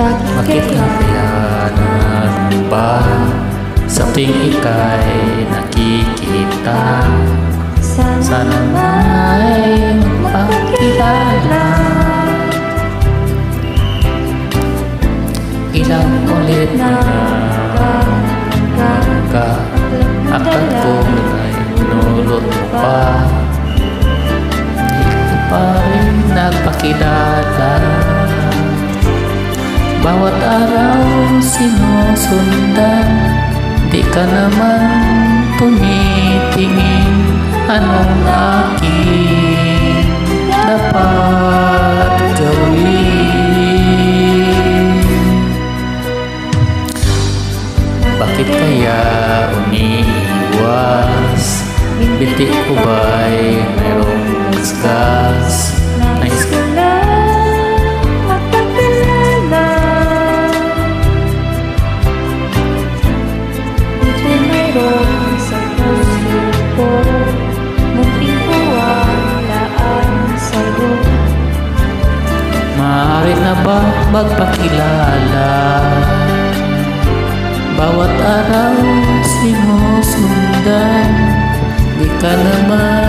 Bakit lang kaya naman ba? Sa tuwing ika'y nakikita. Sana may magpakilala. Ilang ulit na ka Akad ko ay nulot mo pa? Hindi ko pa rin nagpakilala Bawat araw sinusundan Di ka naman tumitingin Anong aking dapat gawin Bakit kaya umiiwas? Binti ko ba'y mayroong gasgas? Ba magpakilala? Bawat araw sinusundan Di ka naman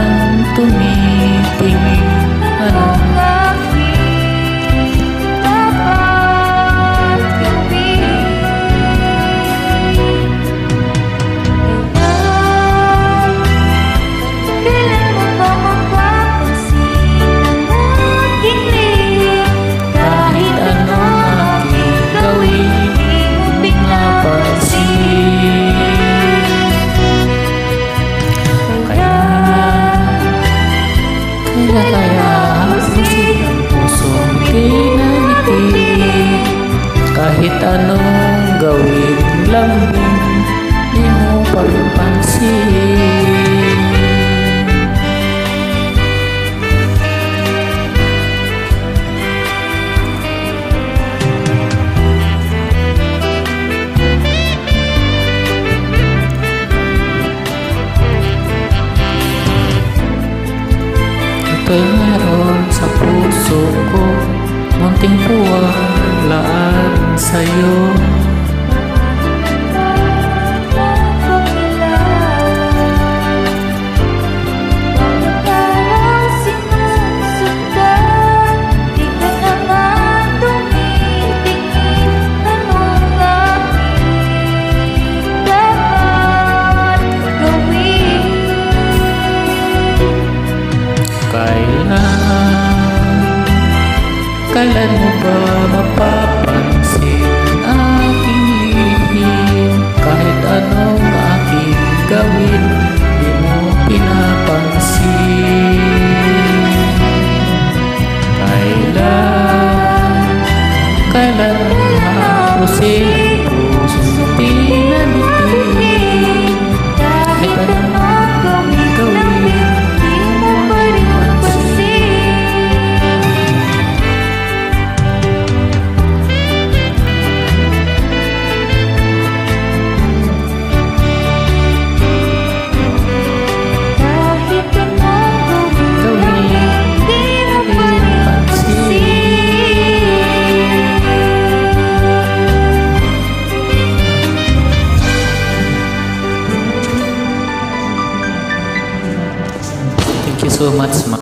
anong gawin lang Di mo papansin Ito'y meron sa puso ko sa'yo. Kailan? Kailan mo ba mapapansin você. So much.